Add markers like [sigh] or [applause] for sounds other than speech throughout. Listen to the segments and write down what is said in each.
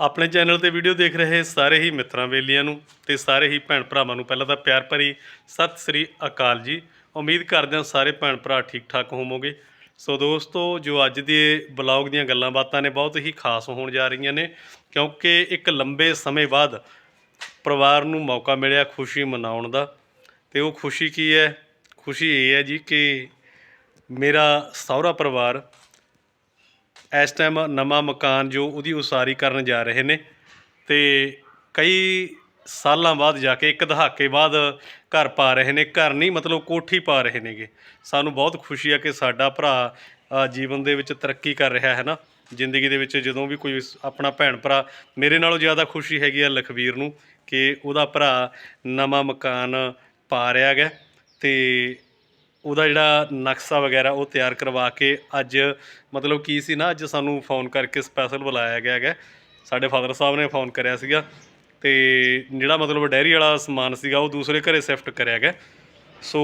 ਆਪਣੇ ਚੈਨਲ ਤੇ ਵੀਡੀਓ ਦੇਖ ਰਹੇ ਸਾਰੇ ਹੀ ਮਿੱਤਰਾਂ ਬੇਲੀਆਂ ਨੂੰ ਤੇ ਸਾਰੇ ਹੀ ਭੈਣ ਭਰਾਵਾਂ ਨੂੰ ਪਹਿਲਾਂ ਤਾਂ ਪਿਆਰ ਭਰੀ ਸਤਿ ਸ੍ਰੀ ਅਕਾਲ ਜੀ। ਉਮੀਦ ਕਰਦੇ ਹਾਂ ਸਾਰੇ ਭੈਣ ਭਰਾ ਠੀਕ ਠਾਕ ਹੋਵੋਗੇ। ਸੋ ਦੋਸਤੋ, ਜੋ ਅੱਜ ਦੇ ਬਲੌਗ ਦੀਆਂ ਗੱਲਾਂ ਬਾਤਾਂ ਨੇ ਬਹੁਤ ਹੀ ਖਾਸ ਹੋਣ ਜਾ ਰਹੀਆਂ ਨੇ, ਕਿਉਂਕਿ ਇੱਕ ਲੰਬੇ ਸਮੇਂ ਬਾਅਦ ਪਰਿਵਾਰ ਨੂੰ ਮੌਕਾ ਮਿਲਿਆ ਖੁਸ਼ੀ ਮਨਾਉਣ ਦਾ। ਤੇ ਉਹ ਖੁਸ਼ੀ ਕੀ ਹੈ? ਖੁਸ਼ੀ ਇਹ ਹੈ ਜੀ ਕਿ ਮੇਰਾ ਸਹੁਰਾ ਪਰਿਵਾਰ ਇਸ ਟਾਈਮ ਨਵਾਂ ਮਕਾਨ ਜੋ ਉਹਦੀ ਉਸਾਰੀ ਕਰਨ ਜਾ ਰਹੇ ਨੇ ਤੇ ਕਈ ਸਾਲਾਂ ਬਾਅਦ ਜਾ ਕੇ ਇੱਕ ਦਹਾਕੇ ਬਾਅਦ ਘਰ ਪਾ ਰਹੇ ਨੇ, ਘਰ ਨਹੀਂ, ਮਤਲਬ ਕੋਠੀ ਪਾ ਰਹੇ ਨੇਗੇ। ਸਾਨੂੰ ਬਹੁਤ ਖੁਸ਼ੀ ਆ ਕਿ ਸਾਡਾ ਭਰਾ ਜੀਵਨ ਦੇ ਵਿੱਚ ਤਰੱਕੀ ਕਰ ਰਿਹਾ ਹੈ ਨਾ। ਜ਼ਿੰਦਗੀ ਦੇ ਵਿੱਚ ਜਦੋਂ ਵੀ ਕੋਈ ਆਪਣਾ ਭੈਣ ਭਰਾ, ਮੇਰੇ ਨਾਲੋਂ ਜ਼ਿਆਦਾ ਖੁਸ਼ੀ ਹੈਗੀ ਆ ਲਖਵੀਰ ਨੂੰ ਕਿ ਉਹਦਾ ਭਰਾ ਨਵਾਂ ਮਕਾਨ ਪਾ ਰਿਹਾ ਹੈਗਾ। ਤੇ ਉਹਦਾ ਜਿਹੜਾ ਨਕਸ਼ਾ ਵਗੈਰਾ ਉਹ ਤਿਆਰ ਕਰਵਾ ਕੇ ਅੱਜ ਮਤਲਬ ਕੀ ਸੀ ਨਾ, ਅੱਜ ਸਾਨੂੰ ਫੋਨ ਕਰਕੇ ਸਪੈਸ਼ਲ ਬੁਲਾਇਆ ਗਿਆ ਹੈਗਾ। ਸਾਡੇ ਫਾਦਰ ਸਾਹਿਬ ਨੇ ਫੋਨ ਕਰਿਆ ਸੀਗਾ ਤੇ ਜਿਹੜਾ ਮਤਲਬ ਡੈਰੀ ਵਾਲਾ ਸਮਾਨ ਸੀਗਾ ਉਹ ਦੂਸਰੇ ਘਰੇ ਸ਼ਿਫਟ ਕਰਿਆ ਗਿਆ। ਸੋ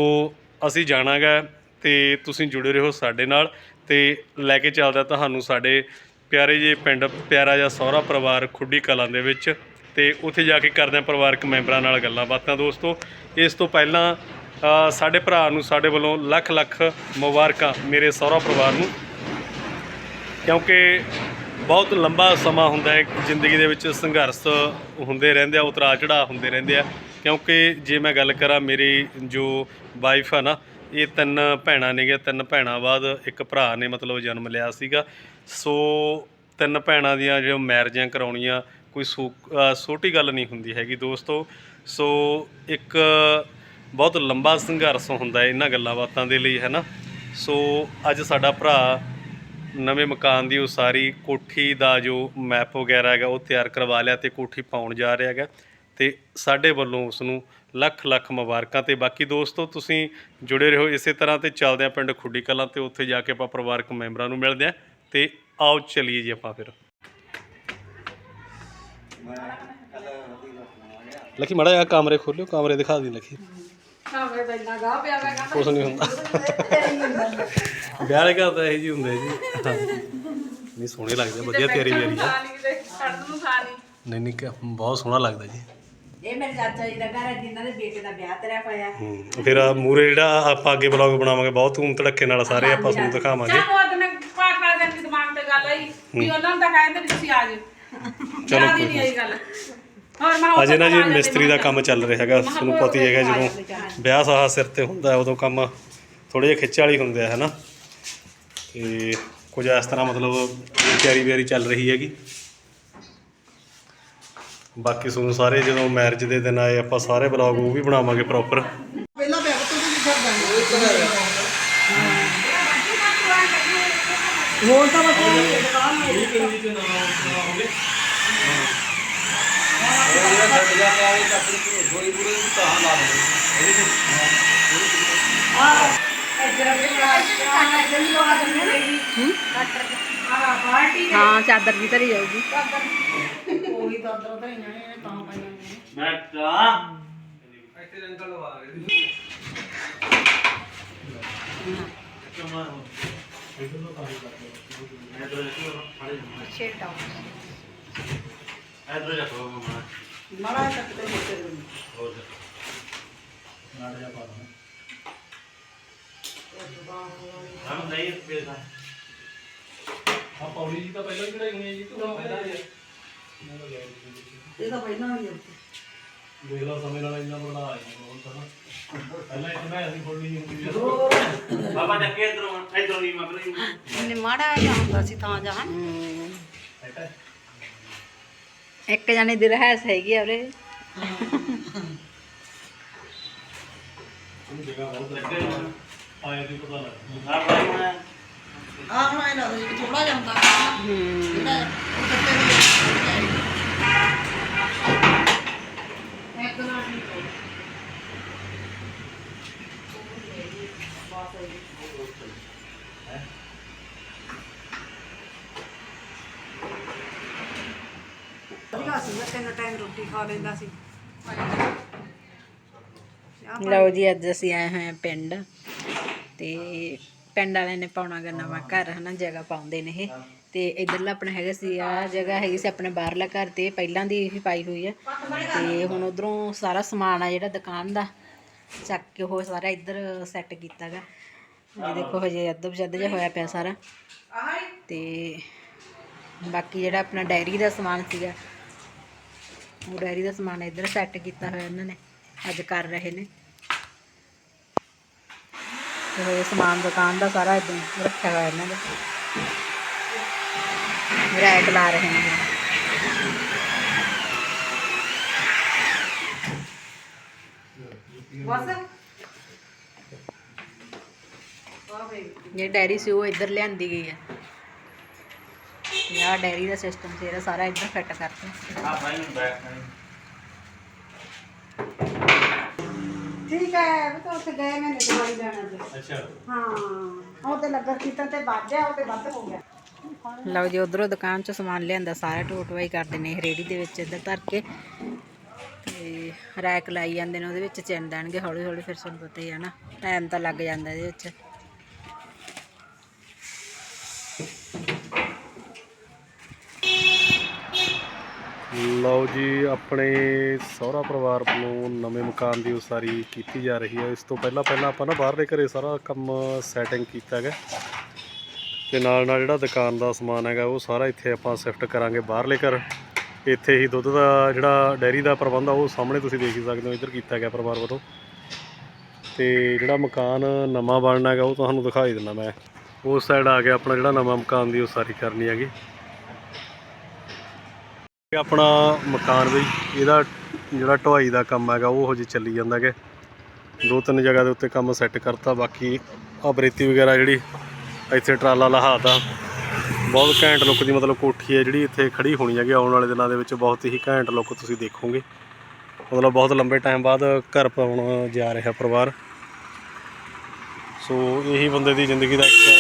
ਅਸੀਂ ਜਾਣਾਗਾ ਤੇ ਤੁਸੀਂ ਜੁੜੇ ਰਹੋ ਸਾਡੇ ਨਾਲ ਤੇ ਲੈ ਕੇ ਚੱਲਦਾ ਤੁਹਾਨੂੰ ਸਾਡੇ ਪਿਆਰੇ ਜੇ ਪਿੰਡ, ਪਿਆਰਾ ਜਿਹਾ ਸਹੁਰਾ ਪਰਿਵਾਰ ਖੁੱਡੀ ਕਲਾਂ ਦੇ ਵਿੱਚ ਤੇ ਉੱਥੇ ਜਾ ਕੇ ਕਰਦੇ ਹਾਂ ਪਰਿਵਾਰਕ ਮੈਂਬਰਾਂ ਨਾਲ ਗੱਲਾਂ ਬਾਤਾਂ ਦੋਸਤੋ। ਇਸ ਤੋਂ ਪਹਿਲਾਂ ਸਾਡੇ ਭਰਾ ਨੂੰ ਸਾਡੇ ਵੱਲੋਂ ਲੱਖ ਲੱਖ ਮੁਬਾਰਕਾਂ ਮੇਰੇ ਸਹੁਰਾ ਪਰਿਵਾਰ ਨੂੰ। ਕਿਉਂਕਿ ਬਹੁਤ ਲੰਬਾ ਸਮਾਂ ਹੁੰਦਾ ਹੈ, ਜ਼ਿੰਦਗੀ ਦੇ ਵਿੱਚ ਸੰਘਰਸ਼ ਹੁੰਦੇ ਰਹਿੰਦੇ ਆ ਉਤਰਾ ਚੜਾਅ ਹੁੰਦੇ ਰਹਿੰਦੇ ਆ। ਕਿਉਂਕਿ ਜੇ ਮੈਂ ਗੱਲ ਕਰਾਂ ਮੇਰੀ ਜੋ ਵਾਈਫ ਆ ਨਾ, ਇਹ ਤਿੰਨ ਭੈਣਾਂ ਨੇਗੇ, ਤਿੰਨ ਭੈਣਾਂ ਬਾਅਦ ਇੱਕ ਭਰਾ ਨੇ ਮਤਲਬ ਜਨਮ ਲਿਆ ਸੀਗਾ। ਸੋ ਤਿੰਨ ਭੈਣਾਂ ਦੀਆਂ ਜੋ ਮੈਰਿਜਾਂ ਕਰਾਉਣੀਆਂ ਕੋਈ ਸੋ- ਛੋਟੀ ਗੱਲ ਨਹੀਂ ਹੁੰਦੀ ਹੈਗੀ ਦੋਸਤੋ। ਸੋ ਇੱਕ ਬਹੁਤ ਲੰਬਾ ਸੰਘਰਸ਼ ਹੁੰਦਾ ਹੈ ਇਹਨਾਂ ਗੱਲਾਂ ਬਾਤਾਂ ਦੇ ਲਈ, ਹੈ ਨਾ? ਸੋ ਅੱਜ ਸਾਡਾ ਭਰਾ ਨਵੇਂ ਮਕਾਨ ਦੀ ਉਸਾਰੀ, ਕੋਠੀ ਦਾ ਜੋ ਮੈਪ ਵਗੈਰਾ ਹੈਗਾ, ਉਹ ਤਿਆਰ ਕਰਵਾ ਲਿਆ ਤੇ ਕੋਠੀ ਪਾਉਣ ਜਾ ਰਿਹਾ ਹੈਗਾ ਤੇ ਸਾਡੇ ਵੱਲੋਂ ਉਸ ਨੂੰ ਲੱਖ ਲੱਖ ਮੁਬਾਰਕਾਂ ਤੇ ਬਾਕੀ ਦੋਸਤੋ, ਤੁਸੀਂ ਜੁੜੇ ਰਹੋ ਇਸੇ ਤਰ੍ਹਾਂ ਤੇ ਚੱਲਦੇ ਆ ਪਿੰਡ ਖੁੱਡੀ ਕਲਾਂ ਤੇ ਉੱਥੇ ਜਾ ਕੇ ਆਪਾਂ ਪਰਿਵਾਰਕ ਮੈਂਬਰਾਂ ਨੂੰ ਮਿਲਦੇ ਆ ਤੇ ਆਓ ਚਲੀਏ ਜੀ ਆਪਾਂ ਫਿਰ। ਲਖੀ, ਮੜਾ ਜਿਹਾ ਕਮਰੇ ਖੋਲਿਓ ਕਮਰੇ ਦਿਖਾ ਦੀ ਲਖੀ। ਪਿਆ ਵਾ ਕਹਿੰਦਾ ਕੁਛ ਨਹੀਂ ਹੁੰਦਾ। ਵਿਆਹ ਦੇ ਘਰ ਤਾਂ ਇਹ ਜੀ ਹੁੰਦੇ ਜੀ। ਨਹੀਂ ਸੋਹਣੇ ਲੱਗਦੇ ਵਧੀਆ ਤੇਰੀ ਵਿਆਰੀ ਆ ਖਾਣੀ ਕਿਤੇ ਛੱਡ ਨੂੰ ਖਾਣੀ ਨਹੀਂ। ਨਹੀਂ ਕਿ ਬਹੁਤ ਸੋਹਣਾ ਲੱਗਦਾ ਜੀ। ਇਹ ਮੇਰੇ ਚਾਚਾ ਜੀ ਦਾ ਘਰ ਹੈ ਜਿਨ੍ਹਾਂ ਦੇ ਬੇਟੇ ਦਾ ਵਿਆਹ ਤੇਰਾ ਪਿਆ ਹੂੰ ਫਿਰ ਆ ਮੂਰੇ ਜਿਹੜਾ ਆਪਾਂ ਅੱਗੇ ਬਲੌਗ ਬਣਾਵਾਂਗੇ ਬਹੁਤ ਧੂਮ ਧੜੱਕੇ ਨਾਲ ਸਾਰੇ ਆਪਾਂ ਤੁਹਾਨੂੰ ਦਿਖਾਵਾਂਗੇ। ਚੱਲ ਉਹ ਦਿਨ ਪਾਠ ਵਾਲੇ ਦਿਨ ਵੀ ਦਿਮਾਗ ਤੇ ਗੱਲ ਆਈ ਵੀ ਉਹਨਾਂ ਨੂੰ ਤਾਂ ਕਹਿੰਦੇ ਵੀ ਤੁਸੀਂ ਆ ਜਾਓ ਚਲੋ ਯਾਦ ਹੀ ਕੋਈ ਨਹੀਂ। ਆਈ ਗੱਲ। ਹੋਰ ਮੈਂ ਅਜੇ ਨਾ ਜੀ ਮਿਸਤਰੀ ਦਾ ਕੰਮ ਚੱਲ ਰਿਹਾ ਹੈਗਾ ਤੁਹਾਨੂੰ ਪਤਾ ਹੀ ਹੈਗਾ ਜਦੋਂ ਵਿਆਹ ਸਾਹਾ ਸਿਰ ਤੇ ਹੁੰਦਾ ਹੈ, ਉਦੋਂ ਕੰਮ ਥੋੜੇ ਜਿਹਾ ਖਿੱਚ ਵਾਲੀ ਹੁੰਦੇ ਆ ਹਨਾ ਤੇ ਕੁਝ ਇਸ ਤਰ੍ਹਾਂ ਮਤਲਬ ਤਿਆਰੀ ਬਿਆਰੀ ਚੱਲ ਰਹੀ ਹੈਗੀ। ਬਾਕੀ ਤੁਹਾਨੂੰ ਸਾਰੇ ਜਦੋਂ ਮੈਰਿਜ ਦੇ ਦਿਨ ਆਏ ਆਪਾਂ ਸਾਰੇ ਬਲੌਗ ਉਹ ਵੀ ਬਣਾਵਾਂਗੇ ਪ੍ਰੋਪਰ ਪਹਿਲਾਂ ਬੈਗ ਤੋਂ ਵੀ ਛੱਡ ਦਾਂਗੇ ਹੋਰ ਤਾਂ ਬਸ ਹਾਂ ਚਾਦਰ ਵੀ ਧਰੀ ਜਾਊਗੀ ਉਹੀ ਤਾਂ ਅੰਦਰੋਂ ਤਾਂ ਇਹਨਾਂ ਨੇ ਤਾਂ ਪਾਈਆਂ ਨੇ ਮਾੜਾ ਤੱਕ ਤੇ ਬੱਚੇ ਨੂੰ ਆ ਪੌੜੀ ਜੀ ਤਾਂ ਪਹਿਲਾਂ ਕਿਹੜਾ ਹੈ ਜੀ ਤੂੰ ਪਹਿਲਾਂ ਇਹ ਤਾਂ ਪਹਿਲਾਂ ਹੀ ਦੇਖ ਲਓ ਸਮੇਂ ਨਾਲ ਇੰਨਾ ਬੜਾ ਆਇਆ ਬਹੁਤ ਹਨਾ ਪਹਿਲਾਂ ਇਤਨਾ ਅਸੀਂ ਖੋਲਣੀ ਨਹੀਂ ਹੁੰਦੀ ਸੀ ਬਾਬਾ ਚੱਕੇ ਇਧਰੋਂ ਇਧਰੋਂ ਨਹੀਂ ਮਗਰ ਹੀ। ਇਹਨੇ ਮਾੜਾ ਜਿਹਾ ਹੁੰਦਾ ਸੀ ਤਾਂ ਜਹਾਂ ਇੱਕ ਜਾਨੇ ਦੀ ਰਹਿਸ ਹੈਗੀ ਆ ਉਰੇ ਜਗ੍ਹਾ ਬਹੁਤ ਲੱਗੇ ਆਏ ਦੀ ਪਤਾ ਲੱਗ ਆਹ ਹੁਣ ਇਹਨਾਂ ਦਾ ਥੋੜਾ ਜਿਹਾ ਹੁੰਦਾ ਜਿਹੜਾ ਉਹ ਕੱਟੇ ਦੀ ਇੱਕ ਨਾ ਵਧੀਆ ਸੀ, ਮੈਂ ਤਿੰਨ ਟਾਈਮ ਰੋਟੀ ਖਾ ਲੈਂਦਾ ਸੀ। ਲਓ ਜੀ, ਅੱਜ ਅਸੀਂ ਆਏ ਹੋਏ ਹਾਂ ਪਿੰਡ ਤੇ ਪਿੰਡ ਵਾਲਿਆਂ ਨੇ ਪਾਉਣਾ ਗਾ ਨਵਾਂ ਘਰ, ਹਨਾ, ਜਗ੍ਹਾ ਪਾਉਂਦੇ ਨੇ ਇਹ। ਤੇ ਇਧਰਲਾ ਆਪਣਾ ਹੈਗਾ ਸੀ ਆ ਜਗ੍ਹਾ ਹੈਗੀ ਸੀ ਆਪਣੇ ਬਾਹਰਲਾ ਘਰ ਤੇ, ਪਹਿਲਾਂ ਦੀ ਹੀ ਪਾਈ ਹੋਈ ਆ। ਤੇ ਹੁਣ ਉਧਰੋਂ ਸਾਰਾ ਸਮਾਨ ਆ ਜਿਹੜਾ ਦੁਕਾਨ ਦਾ, ਚੱਕ ਕੇ ਉਹ ਸਾਰਾ ਇੱਧਰ ਸੈੱਟ ਕੀਤਾਗਾ ਇਹ ਦੇਖੋ, ਹਜੇ ਅੱਧ ਜਦ ਜਿਹਾ ਹੋਇਆ ਪਿਆ ਸਾਰਾ। ਤੇ ਬਾਕੀ ਜਿਹੜਾ ਆਪਣਾ ਡਾਇਰੀ ਦਾ ਸਮਾਨ ਸੀਗਾ ਉਹ ਡਾਇਰੀ ਦਾ ਸਮਾਨ ਇੱਧਰ ਸੈੱਟ ਕੀਤਾ ਹੋਇਆ ਇਹਨਾਂ ਨੇ ਅੱਜ ਕਰ ਰਹੇ ਨੇ। ਤੇ ਇਹ ਸਮਾਨ ਦੁਕਾਨ ਦਾ ਸਾਰਾ ਇਦਾਂ ਰੱਖਿਆ ਹੋਇਆ ਇਹਨਾਂ ਨੇ ਰੈਕ ਲਾ ਰਹੇ ਨੇ। ਇਹ ਡਾਇਰੀ ਸੀ ਉਹ ਇੱਧਰ ਲਿਆਂਦੀ ਗਈ ਹੈ। ਆਹ ਡਾਇਰੀ ਦਾ ਸਿਸਟਮ ਸੀ ਇਹਦਾ ਸਾਰਾ ਇੱਧਰ ਫਿੱਟ ਕਰਤਾ। ਠੀਕ ਹੈ ਉਹ ਤਾਂ ਉੱਥੇ ਗਏ ਮੈਨੇ ਦਵਾਈ ਲੈਣਾ ਸੀ ਅੱਛਾ। ਹਾਂ ਉਹ ਤੇ ਲੱਗਾ ਕੀਤਾ ਤੇ ਵੱਧਿਆ ਉਹ ਤੇ ਵੱਧ ਹੋ ਗਿਆ। ਲਓ ਜੀ ਉਧਰੋਂ ਦੁਕਾਨ ਚੋਂ ਸਮਾਨ ਲਿਆਂਦਾ ਸਾਰਾ ਟੋਟਵਾਈ ਕਰਦੇ ਨੇ ਇਹ ਰੇੜੀ ਦੇ ਵਿੱਚ ਇੱਧਰ ਧਰ ਕੇ। ਤੇ ਰੈਕ ਲਾਈ ਜਾਂਦੇ ਨੇ ਉਹਦੇ ਵਿੱਚ ਚਿੰਨ ਦੇਣਗੇ ਹੌਲੀ ਹੌਲੀ ਫਿਰ ਤੁਹਾਨੂੰ ਪਤਾ ਹੀ ਹੈ ਨਾ ਟਾਈਮ ਤਾਂ ਲੱਗ ਜਾਂਦਾ ਇਹਦੇ ਵਿੱਚ। ਲਓ ਜੀ, ਆਪਣੇ ਸਹੁਰਾ ਪਰਿਵਾਰ ਵੱਲੋਂ ਨਵੇਂ ਮਕਾਨ ਦੀ ਉਸਾਰੀ ਕੀਤੀ ਜਾ ਰਹੀ ਹੈ। ਇਸ ਤੋਂ ਪਹਿਲਾਂ ਪਹਿਲਾਂ ਆਪਾਂ ਨਾ ਬਾਹਰਲੇ ਘਰੇ ਸਾਰਾ ਕੰਮ ਸੈਟਿੰਗ ਕੀਤਾ ਹੈਗਾ। ਤੇ ਨਾਲ ਨਾਲ ਜਿਹੜਾ ਦੁਕਾਨ ਦਾ ਸਮਾਨ ਹੈਗਾ, ਉਹ ਸਾਰਾ ਇੱਥੇ ਆਪਾਂ ਸ਼ਿਫਟ ਕਰਾਂਗੇ ਬਾਹਰਲੇ ਘਰ। ਇੱਥੇ ਹੀ ਦੁੱਧ ਦਾ ਜਿਹੜਾ ਡੈਰੀ ਦਾ ਪ੍ਰਬੰਧ ਆ, ਉਹ ਸਾਹਮਣੇ ਤੁਸੀਂ ਦੇਖ ਹੀ ਸਕਦੇ ਹੋ, ਇੱਧਰ ਕੀਤਾ ਗਿਆ ਪਰਿਵਾਰ ਵੱਲੋਂ। ਤੇ ਜਿਹੜਾ ਮਕਾਨ ਨਵਾਂ ਬਣਨਾ ਹੈਗਾ, ਉਹ ਤੁਹਾਨੂੰ ਦਿਖਾਈ ਦਿੰਦਾ ਮੈਂ। ਉਸ ਸਾਈਡ ਆ ਕੇ ਆਪਣਾ ਜਿਹੜਾ ਨਵਾਂ ਮਕਾਨ ਦੀ ਉਸਾਰੀ ਕਰਨੀ ਹੈਗੀ। ਇਹ ਆਪਣਾ ਮਕਾਨ ਬਈ, ਇਹਦਾ ਜਿਹੜਾ ਢਵਾਈ ਦਾ ਕੰਮ ਹੈਗਾ, ਉਹ ਹਜੇ ਚੱਲੀ ਜਾਂਦਾ ਹੈਗਾ ਦੋ ਤਿੰਨ ਜਗ੍ਹਾ ਦੇ ਉੱਤੇ ਕੰਮ ਸੈੱਟ ਕਰਤਾ, ਬਾਕੀ ਆ ਬਰੇਤੀ ਵਗੈਰਾ ਜਿਹੜੀ ਇੱਥੇ ਟਰਾਲਾ ਲਹਾਤਾ, ਬਹੁਤ ਘੈਂਟ ਲੁੱਕ ਦੀ ਮਤਲਬ ਕੋਠੀ ਹੈ ਜਿਹੜੀ ਇੱਥੇ ਖੜੀ ਹੋਣੀ ਹੈਗੀ, ਆਉਣ ਵਾਲੇ ਦਿਨਾਂ ਦੇ ਵਿੱਚ ਬਹੁਤ ਹੀ ਘੈਂਟ ਲੁੱਕ ਤੁਸੀਂ ਦੇਖੋਗੇ। ਮਤਲਬ ਬਹੁਤ ਲੰਬੇ ਟਾਈਮ ਬਾਅਦ ਘਰ ਪਾਉਣ ਜਾ ਰਿਹਾ ਪਰਿਵਾਰ। ਸੋ ਇਹੀ ਬੰਦੇ ਦੀ ਜ਼ਿੰਦਗੀ ਦਾ ਇੱਕ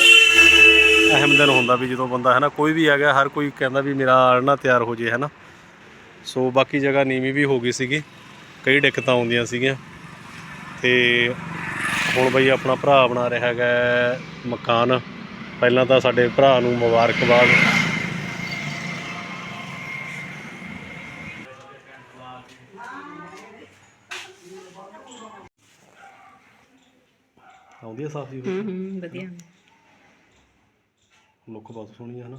ਅਹਿਮ ਦਿਨ ਹੁੰਦਾ ਵੀ ਜਦੋਂ ਬੰਦਾ ਹੈ ਨਾ, ਕੋਈ ਵੀ ਹੈਗਾ, ਹਰ ਕੋਈ ਕਹਿੰਦਾ ਵੀ ਮੇਰਾ ਆਲਣਾ ਤਿਆਰ ਹੋ ਜੇ, ਹੈ ਨਾ। ਸੋ ਬਾਕੀ ਜਗ੍ਹਾ ਨੀਵੀਂ ਵੀ ਹੋ ਗਈ ਸੀਗੀ, ਕਈ ਦਿੱਕਤਾਂ ਆਉਂਦੀਆਂ ਸੀਗੀਆਂ। ਤੇ ਹੁਣ ਬਈ ਆਪਣਾ ਭਰਾ ਬਣਾ ਰਿਹਾ ਹੈਗਾ ਮਕਾਨ। ਪਹਿਲਾਂ ਤਾਂ ਸਾਡੇ ਭਰਾ ਨੂੰ ਮੁਬਾਰਕਬਾਦ। ਆਉਂਦੀ ਆ ਸਾਫ਼ ਜੀ ਹੂੰ ਹੂੰ, ਵਧੀਆ। ਲੁੱਕ ਬਹੁਤ ਸੋਹਣੀ ਹੈ। ਨਾ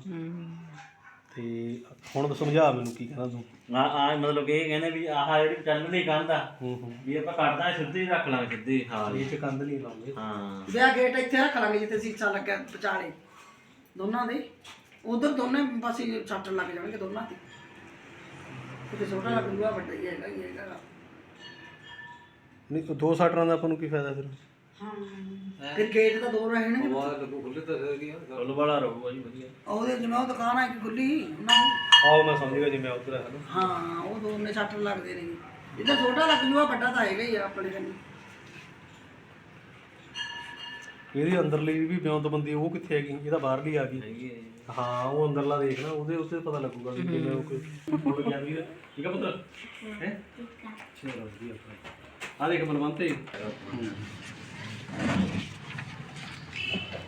ਤੇ ਹੁਣ ਸਮਝਾ ਮੈਨੂੰ ਕੀ ਕਹਿਣਾ ਤੂੰ। ਆ ਆ ਮਤਲਬ ਇਹ ਕਹਿੰਦੇ ਵੀ ਆਹ ਜਿਹੜੀ ਚੱਲ ਦੀ ਕੰਧ ਆ ਹੂੰ ਹੂੰ। ਵੀ ਆਪਾਂ ਕੱਢਦਾ ਸਿੱਧੀ ਰੱਖ ਲਾਂਗੇ ਸਿੱਧੀ ਹਾਂ ਇਹ ਚ ਕੰਧ ਨਹੀਂ ਲਾਉਂਦੇ। ਹਾਂ। ਵਿਆਹ ਗੇਟ ਇੱਥੇ ਰੱਖ ਲਾਂਗੇ ਜਿੱਥੇ ਸੀਸਾ ਲੱਗਿਆ ਵਿਚਾਲੇ। ਦੋਨਾਂ ਦੇ। ਉਧਰ ਦੋਨੇ ਪਾਸੇ ਛੱਟ ਲੱਗ ਜਾਣਗੇ ਦੋਨਾਂ ਤੇ। ਕਿਤੇ ਛੋਟਾ ਲੱਗ ਜੂਗਾ ਵੱਡਾ ਹੀ ਹੈਗਾ ਹੀ ਹੈਗਾ। ਨਹੀਂ ਤਾਂ ਦੋ ਸਟਰਾਂ ਦਾ ਆਪਾਂ ਨੂੰ ਕੀ ਫਾਇਦਾ ਫਿਰ? ਫਿਰ ਗੇਟ ਤਾਂ ਦੋ ਰਹਿਣਗੇ ਫੁੱਲ ਵਾਲਾ ਰਹੂਗਾ ਜੀ ਵਧੀਆ। ਉਹਦੇ ਜਿਵੇਂ ਉਹ ਦੁਕਾਨ ਆ ਇੱਕ ਖੁੱਲੀ ਉਹਨਾਂ ਦੀ। ਆਓ ਮੈਂ ਸਮਝ ਗਿਆ ਜਿਵੇਂ ਉਧਰ ਹੈ ਨਾ। ਹਾਂ ਉਹ ਦੋਨੇ ਛੱਟ ਲੱਗਦੇ ਨੇ ਇਹਦਾ ਛੋਟਾ ਲੱਗ ਜੂਗਾ ਵੱਡਾ ਤਾਂ ਹੈਗਾ ਹੀ ਆ ਆਪਣੇ ਕੰਨੀ ਇਹਦੀ ਅੰਦਰਲੀ ਵੀ ਬਿਉਂਤਬੰਦੀ ਉਹ ਕਿੱਥੇ ਹੈਗੀ? ਇਹਦਾ ਬਾਹਰਲੀ ਆ ਗਈ। ਹਾਂ ਉਹ ਅੰਦਰਲਾ ਦੇਖ ਨਾ ਉਹਦੇ ਉੱਤੇ ਪਤਾ ਲੱਗੂਗਾ ਵੀ ਕਿਵੇਂ ਉਹ ਕੋਈ ਫੁੱਲ ਗਿਆ ਵੀ ਠੀਕ ਆ ਪੁੱਤਰ ਹੈ? ਚਲੋ ਵਧੀਆ। ਆ ਦੇਖ ਬਲਵੰਤੇ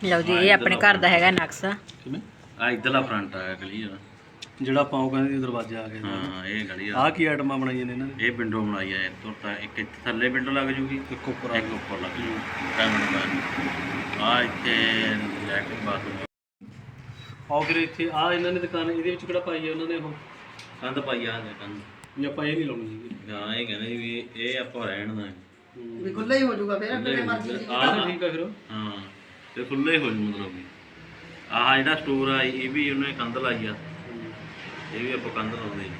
ਲਓ ਜੀ ਇਹ ਆਪਣੇ ਘਰ ਦਾ ਹੈਗਾ ਨਕਸ਼ਾ। ਕਿਵੇਂ? ਆ ਇਧਰਲਾ ਫਰੰਟ ਆ ਕਲੀਅਰ ਜਿਹੜਾ ਪਾਉ ਕਹਿੰਦੇ ਦਰਵਾਜ਼ਾ ਆ ਗਿਆ। ਹਾਂ ਇਹ ਗਲੀ ਆ। ਆਹ ਕੀ ਆਈਟਮਾਂ ਬਣਾਈਆਂ ਨੇ ਇਹਨਾਂ ਨੇ? ਇਹ ਵਿੰਡੋ ਬਣਾਈ ਆ ਇੱਥੋਂ ਤਾਂ ਇੱਕ ਇੱਥੇ ਥੱਲੇ ਵਿੰਡੋ ਲੱਗ ਜੂਗੀ ਇੱਕ ਉੱਪਰ ਇੱਕ ਉੱਪਰ ਲੱਗ ਜੂ। ਡਾਇਮੰਡ ਆ। ਇੱਥੇ ਲੈਟਰਿੰਗ ਬਾਥਰੂਮ ਆਓ ਫਿਰ ਇੱਥੇ ਆ ਇਹਨਾਂ ਨੇ ਦੁਕਾਨ ਇਹਦੇ ਵਿੱਚ ਕਿਹੜਾ ਪਾਈ ਹੈ ਉਹਨਾਂ ਨੇ ਉਹ? ਕੰਧ ਪਾਈ ਆ ਦੇ ਕੰਧ। ਆਪਾਂ ਇਹ ਨਹੀਂ ਲਾਉਣੀ ਸੀਗੀ ਹਾਂ ਇਹ ਕਹਿੰਦੇ ਵੀ ਇਹ ਆਪਾਂ ਰਹਿਣ ਦਾ ਵੀ ਖੁੱਲਾ ਹੀ ਹੋ ਜੂਗਾ ਫਿਰ ਕਿਤੇ ਮਰਜ਼ੀ ਆਹ ਤਾਂ ਠੀਕ ਆ ਫਿਰ। ਉਹ। ਹਾਂ। ਤੇ ਖੁੱਲੇ ਹੋ ਜੂ ਮਤਲਬ ਵੀ। ਆਹ ਜਿਹੜਾ ਸਟੋਰ ਆ ਇਹ ਵੀ ਉਹਨੇ ਕੰਧ ਲਾਈ ਆ। ਇਹ ਵੀ ਆਪਾਂ ਕੰਧ ਲਾਉਂਦੇ ਜੀ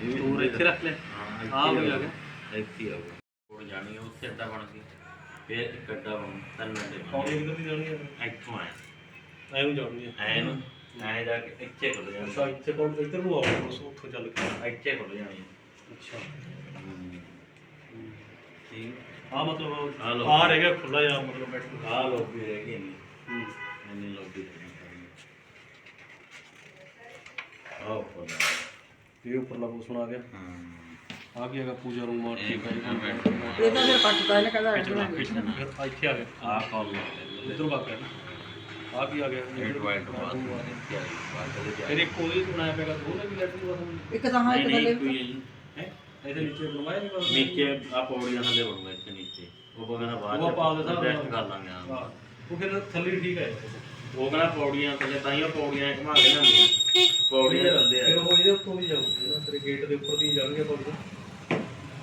ਇਹ ਵੀ ਸਟੋਰ ਇੱਥੇ ਰੱਖ ਲੈ। ਹਾਂ ਆ ਗਿਆ। ਇੱਥੇ ਆ ਕੋਲ ਜਾਣੀ ਆ, ਉੱਥੇ ਅੱਡਾ ਬਣ ਗਿਆ। ਫਿਰ ਇੱਕ ਅੱਡਾ ਬਣ ਤਿੰਨ ਅੱਡੇ ਬਣ ਕੌਣੇ ਕਿੱਧਰ ਦੀ ਜਾਣੀ ਹੈ ਗਏ। ਇੱਥੋਂ ਆਏ ਐਨੂੰ ਜਾਣੀ ਹੈ ਐ ਨੂੰ ਐ ਜਾ ਕੇ ਇੱਥੇ ਖੁੱਲ ਜਾਣੀ ਅੱਛਾ ਇੱਥੇ ਕੋਲ ਇੱਧਰ ਨੂੰ ਆਓ ਬਸ ਉੱਥੋਂ ਚੱਲ ਕੇ। ਇੱਥੇ ਖੁੱਲ ਜਾਣੀ ਅੱਛਾ। ਠੀਕ। ਆ ਮਤਲਬ ਆਹ ਲਓ। ਆ ਰਹਿ ਗਿਆ ਖੁੱਲਾ ਜਿਹਾ ਮਤਲਬ ਬੈਠ ਆ ਲੋਬੀ ਰਹਿ ਗਈ ਨਹੀਂ ਹੂੰ। ਇੰਨੀ ਲੋਬੀ ਰਹਿ ਗਈ ਆਹ ਉੱਪਰ ਦਾ। ਇਹ ਉੱਪਰਲਾ ਪੋਸਣ ਆ ਗਿਆ। ਹਾਂ। ਆ ਕੀ ਹੈਗਾ ਪੂਜਾ ਰੂਮ ਆ ਠੀਕ ਹੈ ਇਹ ਤਾਂ ਫਿਰ ਕੱਟਦਾ ਇਹਨੇ ਕਹਿੰਦਾ ਫਿਰ ਇੱਥੇ ਆ ਗਿਆ। ਆ ਕਾਲ ਇੱਧਰ ਬਾਕ ਹੈ ਆ ਕੀ ਆ ਗਿਆ? ਇਹ ਟਵਾਇਲਟ ਬਾਥਰੂਮ ਹੈ ਆ ਗਈ ਬਾਹਰ ਚਲੇ ਫਿਰ ਇੱਕ ਚ ਬਣਾਇਆ ਪਿਆ ਦੋ ਨੇ ਵੀ ਲੈਟਰ ਬਾਥਰੂਮ ਇੱਕ ਤਾਂ ਹਾਂ ਇੱਕ ਥੱਲੇ ਨਹੀਂ ਕੋਈ ਹੈ ਜੀ ਹੈ ਇਹਦੇ ਨੀਚੇ ਬਣਵਾਇਆ ਨਹੀਂ ਬਾਥਰੂਮ ਨੀਚੇ ਆ ਪੌੜੀਆਂ ਥੱਲੇ ਬਣੂਗਾ ਇੱਥੇ ਨੀਚੇ। ਉਹ ਬਗਣਾ ਬਾਹਰ ਉਹ ਆਪਾਂ ਆਪਦੇ ਹਿਸਾਬ ਨਾਲ ਟੈਸਟ ਕਰ ਲਾਂਗੇ ਹਾਂ। ਹਾਂ। ਉਹ ਫਿਰ ਥੱਲੇ ਠੀਕ ਹੈ ਉਹ ਕਹਿੰਦਾ ਪੌੜੀਆਂ ਥੱਲੇ ਤਾਂ ਹੀ ਉਹ ਪੌੜੀਆਂ ਘੁਮਾ ਕੇ ਲਿਆਉਂਦੀਆਂ ਪੌੜੀਆਂ ਥੱਲੇ ਫਿਰ ਆ। ਉਹ ਇਹਦੇ ਉੱਤੋਂ ਵੀ ਜਾਊਗੀ ਨਾ ਤੇਰੇ ਗੇਟ ਦੇ ਉੱਪਰ ਦੀ ਜਾਣਗੇ ਪੌੜੀਆਂ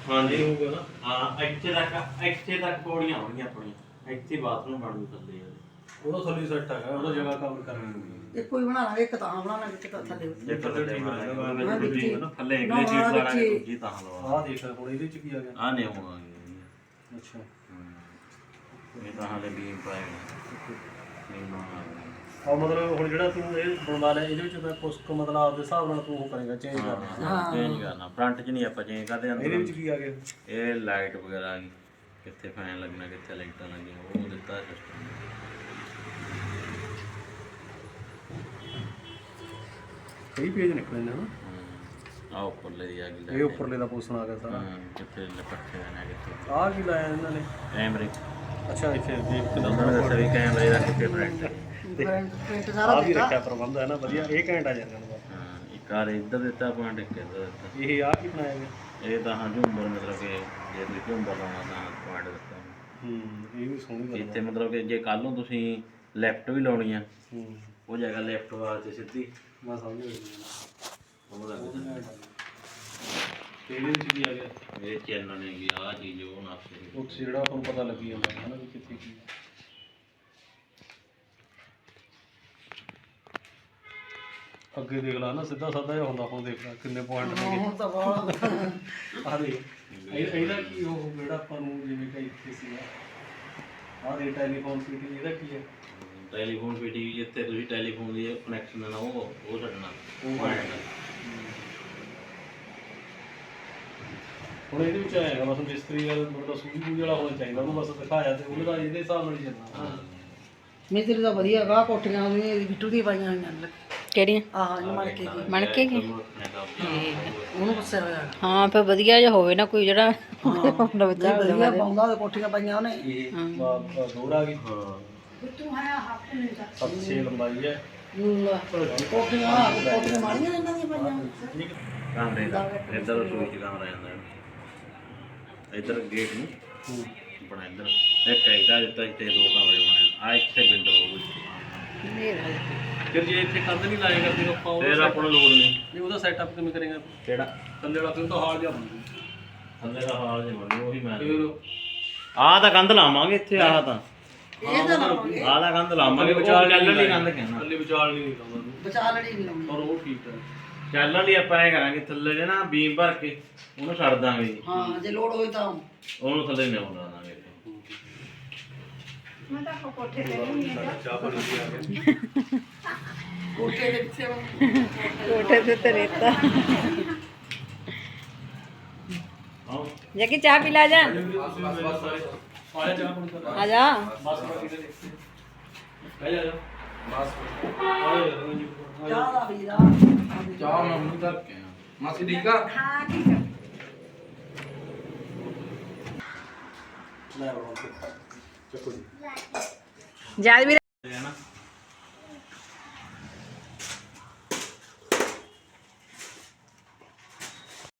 ਹਾਂਜੀ। ਹੋਊਗਾ ਨਾ। ਹਾਂ ਇੱਥੇ ਤੱਕ ਇੱਥੇ ਤੱਕ ਪੌੜੀਆਂ ਆਉਣਗੀਆਂ ਆਪਣੀਆਂ। ਇੱਥੇ ਬਾਥਰੂਮ ਬਣੂ ਥੱਲੇ। ਉਹਦੇ। ਉਹਦਾ ਥੱਲੇ ਸੈੱਟ ਹੈਗਾ ਉਹਦਾ ਜਗ੍ਹਾ ਕਵਰ ਕਰਨੀ ਇੱਕੋ ਹੀ ਬਣਾ ਲਾਂਗੇ ਇੱਕ ਤਾਂ ਬਣਾ ਲਾਂਗੇ ਇੱਕ ਤਾਂ ਥੱਲੇ ਜੇ ਥੱਲੇ ਠੀਕ ਬਣਾਏਗਾ, ਰਹੇਗਾ, ਦੂਜੀ ਨਾ। ਥੱਲੇ ਨਾ, ਇੰਗਲਿਸ਼ ਹਾਂ, ਵੀ ਲਾ ਲਾਂਗੇ ਵਿੱਚ- ਦੂਜੀ ਤਾਂ ਲਵਾ ਆਹ ਦੇਖ ਹੁਣ ਇਹਦੇ ਚ ਕੀ ਆ ਗਿਆ? ਆ ਨਹੀਂ ਆਉਣਾਗੇ ਅੱਛਾ। ਇਹ ਤਾਂ ਹਾਲੇ ਵੀ ਪਾਏਗਾ ਨਹੀਂ। ਨਾ ਆ ਮਤਲਬ ਹੁਣ ਜਿਹੜਾ ਤੂੰ ਇਹ ਬਣਵਾ ਲਿਆ ਇਹਦੇ ਵਿੱਚ ਤਾਂ ਕੁਛ ਕੁ ਮਤਲਬ ਆਪਦੇ ਹਿਸਾਬ ਨਾਲ ਤੂੰ ਉਹ ਕਰੇਗਾ ਚੇਂਜ ਕਰਨਾ ਹਾਂ ਚੇਂਜ ਕਰਨਾ। ਫਰੰਟ 'ਚ ਨਹੀਂ ਆਪਾਂ ਚੇਂਜ ਕਰਦੇ ਇਹਦੇ ਅੰਦਰ ਵਿੱਚ ਕੀ ਆ ਗਿਆ? ਇਹ ਲਾਈਟ ਵਗੈਰਾ ਆ ਗਈ। ਕਿੱਥੇ ਫੈਨ ਲੱਗਣਾ ਕਿੱਥੇ ਲਾਈਟਾਂ ਲੱਗੀਆਂ ਉਹ ਦਿੱਤਾ ਸਿਸਟਮ ਕਈ ਪੇਜ ਨਿਕਲੇ ਨੇ। ਨਾ ਆ ਉੱਪਰਲੇ ਦੀ ਆ ਗਈ ਇਹ ਉੱਪਰਲੇ ਦਾ ਪੋਸਣ ਆ ਗਿਆ ਸਾਰਾ। ਹਾਂ, ਕਿੱਥੇ ਲੱਪੱਠੇ ਨੇ ਕਿੱਥੇ? ਆਹ ਕੀ ਲਾਇਆ ਇਹਨਾਂ ਨੇ। ਕੈਮਰੇ। ਅੱਛਾ। ਇੱਥੇ ਦੇਖ ਕੇ ਉਹਨਾਂ ਨੇ ਦੱਸਿਆ ਵੀ ਕੈਮਰੇ ਰੱਖ ਕੇ ਫਰੰਟ ਪ੍ਰਿੰਟ ਪ੍ਰਿੰਟ ਆ ਸਾਰਾ ਵੀ ਰੱਖਿਆ ਪ੍ਰਬੰਧ ਹੈ ਨਾ ਵਧੀਆ। ਇਹ ਘੈਂਟਾ ਜਾਂਦਾ ਨਾ। ਹਾਂ ਇੱਕ ਆ ਇੱਧਰ ਦਿੱਤਾ ਪੁਆਇੰਟ ਇੱਕ ਇੱਧਰ ਦਿੱਤਾ। ਇਹ ਆ ਕੀ ਬਣਾਇਆ ਗਿਆ? ਇਹ ਤਾਂ ਹਾਂ ਝੂੰਬਰ ਮਤਲਬ ਕਿ ਜੇ ਤੁਸੀਂ ਝੂੰਬਰ ਲਾਉਣਾ ਤਾਂ ਪੁਆਇੰਟ ਦਿੱਤਾ। ਹੂੰ ਇਹ ਵੀ ਸੋਹਣੀ ਗੱਲ ਇੱਥੇ ਮਤਲਬ ਕਿ ਜੇ ਕੱਲ ਨੂੰ ਤੁਸੀਂ ਲੈਫਟ ਵੀ ਲਾਉਣੀ ਆ ਹੂੰ। ਉਹ ਜਗ੍ਹਾ ਲੈਫਟ ਵਾਲ ਤੇ ਸਿੱਧੀ। ਮੈਂ ਸਮਝ ਗਿਆ। ਉਹਦਾ ਤੇ ਇਹਦੇ ਵਿੱਚ ਕੀ ਆ ਗਿਆ? ਇਹ ਚੈਨਲ ਨੇ ਵੀ ਆ ਚੀਜ਼ ਉਹ ਨਕਸ਼ੇ ਦੀ। ਉੱਥੇ ਜਿਹੜਾ ਤੁਹਾਨੂੰ ਪਤਾ ਲੱਗੀ ਜਾਂਦਾ ਹੈ ਨਾ ਵੀ ਕਿੱਥੇ ਕੀ ਹੈ। ਅੱਗੇ ਦੇਖ ਲਾ ਨਾ ਸਿੱਧਾ ਸਾਦਾ ਜਿਹਾ ਹੁੰਦਾ ਹੁਣ ਦੇਖ ਲਾ ਕਿੰਨੇ ਪੁਆਇੰਟ ਨੇ। ਹੁਣ ਤਾਂ ਬਹੁਤ ਆ ਦੇ ਇਹ- ਇਹਦਾ ਕੀ ਉਹ ਜਿਹੜਾ ਆਪਾਂ ਨੂੰ ਜਿਵੇਂ ਕਿ ਇੱਥੇ ਸੀਗਾ ਆਹ ਦੇ ਟੈਲੀਫੋਨ ਪੀਟੀ ਇਹਦਾ ਕੀ ਹੈ ਟੈਲੀਫੋਨ ਪੀਟੀ ਜਿੱਥੇ ਤੁਸੀਂ ਟੈਲੀਫੋਨ ਦੀ ਕਨੈਕਸ਼ਨ ਦੇਣਾ ਉਹ ਉਹ ਛੱਡਣਾ ਉਹ ਪੁਆਇੰਟ ਹੁਣ ਇਹਦੇ ਵਿੱਚ ਆਏਗਾ ਬਸ ਮਿਸਤਰੀ ਵਾਲਾ ਮਤਲਬ ਸੂਈ ਪੂਜੀ ਵਾਲਾ ਹੋਣਾ ਚਾਹੀਦਾ ਉਹਨੂੰ ਬਸ ਦਿਖਾਇਆ ਤੇ ਉਹਦਾ ਇਹਦੇ ਹਿਸਾਬ ਨਾਲ ਹੀ ਚੱਲਣਾ। ਮਿਸਤਰੀ ਦਾ ਵਧੀਆ ਗਾ ਕੋਠੀਆਂ ਵੀ ਬਿੱਟੂ ਦੀ ਪਾਈਆਂ ਹੋਈਆਂ ਨੇ। ਕਿਹੜੀਆਂ? ਆਹ ਇਹ ਮੜ ਕੇ ਮਣਕੇ ਕੀ ਉਹਨੂੰ ਪੁੱਛਿਆ ਹੋਇਆ। ਹਾਂ ਫਿਰ ਵਧੀਆ ਜਿਹਾ ਹੋਵੇ ਨਾ ਕੋਈ ਜਿਹੜਾ ਹਾਂ। [laughs] ਵਧੀਆ ਪਾਉਂਦਾ ਤੇ ਕੋਠੀਆਂ ਪਾਈਆਂ ਉਹਨੇ। ਇਹ ਬਾ- ਬਾ- ਦੋਹਰਾ ਆ ਗਈ ਹਾਂ ਸੱਤ ਛੇ ਲੰਬਾਈ ਹੈ। ਕੋਠੀਆਂ ਕੋਠੀਆਂ ਮਾਰੀਆਂ ਇਹਨਾਂ ਦੀਆਂ ਪਾਈਆਂ। ਕਮਰੇ ਦਾ ਇੱਧਰ ਰਸੋਈ ਚ ਕਮਰਾ ਜਾਂਦਾ ਹੈ। ਇੱਧਰ ਗੇਟ ਨੂੰ। ਬਣਾ ਇੱਧਰ। ਇੱਕ ਐਡਾ ਦਿੱਤਾ ਇੱਥੇ ਦੋ ਕਮਰੇ ਬਣੇ ਆ। ਇੱਥੇ ਵਿੰਡੋ ਹੋਊਗੀ ਫਿਰ ਜੇ ਇੱਥੇ ਕੰਧ ਨਹੀਂ ਲਾਏਗਾ ਫਿਰ ਆਪਾਂ ਉਹ ਫਿਰ ਆਪਾਂ ਨੂੰ ਲੋੜ ਨਹੀਂ। ਨਹੀਂ ਉਹਦਾ ਸੈਟਅਪ ਕਿਵੇਂ ਕਰੇਗਾ ਕਿਹੜਾ? ਥੱਲੇ ਵਾਲਾ ਫਿਰ ਤਾਂ ਹਾਲ ਜਿਹਾ ਬਣੂ ਥੱਲੇ ਦਾ ਹਾਲ ਜੇ ਬਣੂ ਉਹੀ ਮੈਂ ਫਿਰ ਆਹ ਤਾਂ ਕੰਧ ਲਾਵਾਂਗੇ ਇੱਥੇ ਆਹ ਤਾਂ। ਇਹ ਤਾਂ ਲਾਵਾਂਗੇ। ਤਾਂ ਕੰਧ ਲਾਵਾਂਗੇ ਵਿਚਾਲ ਚੱਲਣ ਲਈ ਕੰਧ ਕਹਿਣਾ ਥੱਲੇ ਵਿਚਾਲ ਨਹੀਂ ਲਾਉਂਦਾ। ਤੂੰ ਬਚਾ ਲੜੀ ਨਹੀਂ ਪਰ ਉਹ ਠੀਕ ਹੈ। ਚੱਲਣ ਲਈ ਆਪਾਂ ਇਹ ਕਰਾਂਗੇ ਥੱਲੇ ਦੇ ਨਾ ਬੀਮ ਭਰ ਕੇ ਉਹਨੂੰ ਛੱਡ ਦਾਂਗੇ ਜੀ। ਹਾਂ ਜੇ ਲੋੜ ਹੋਈ ਤਾਂ। ਉਹਨੂੰ ਥੱਲੇ ਨਹੀਂ ਆਉਂਦਾ ਦਾਂਗੇ ਚਾਹ ਪਾਣੀ ਵੀ ਆ ਗਿਆ ਕੋਠੇ ਦੇ ਪਿੱਛੇ ਕੋਠੇ ਤੇ ਤੇ ਰੇਤਾ। ਆਓ। ਜੇ ਕਿ ਚਾਹ ਪੀ ਲਾ ਜਾ। ਆ ਜਾ ਬਸ ਦੇ ਜਾ ਜਾ ਬਸ ਆ ਜਾ ਰਣਜੀਤ ਕੋਲ। ਆ ਜਾ। ਚਾਹ ਦਾ ਵੀ ਦਾ ਚਾਹ ਮੈਂ ਮੂੰਹ ਧਰ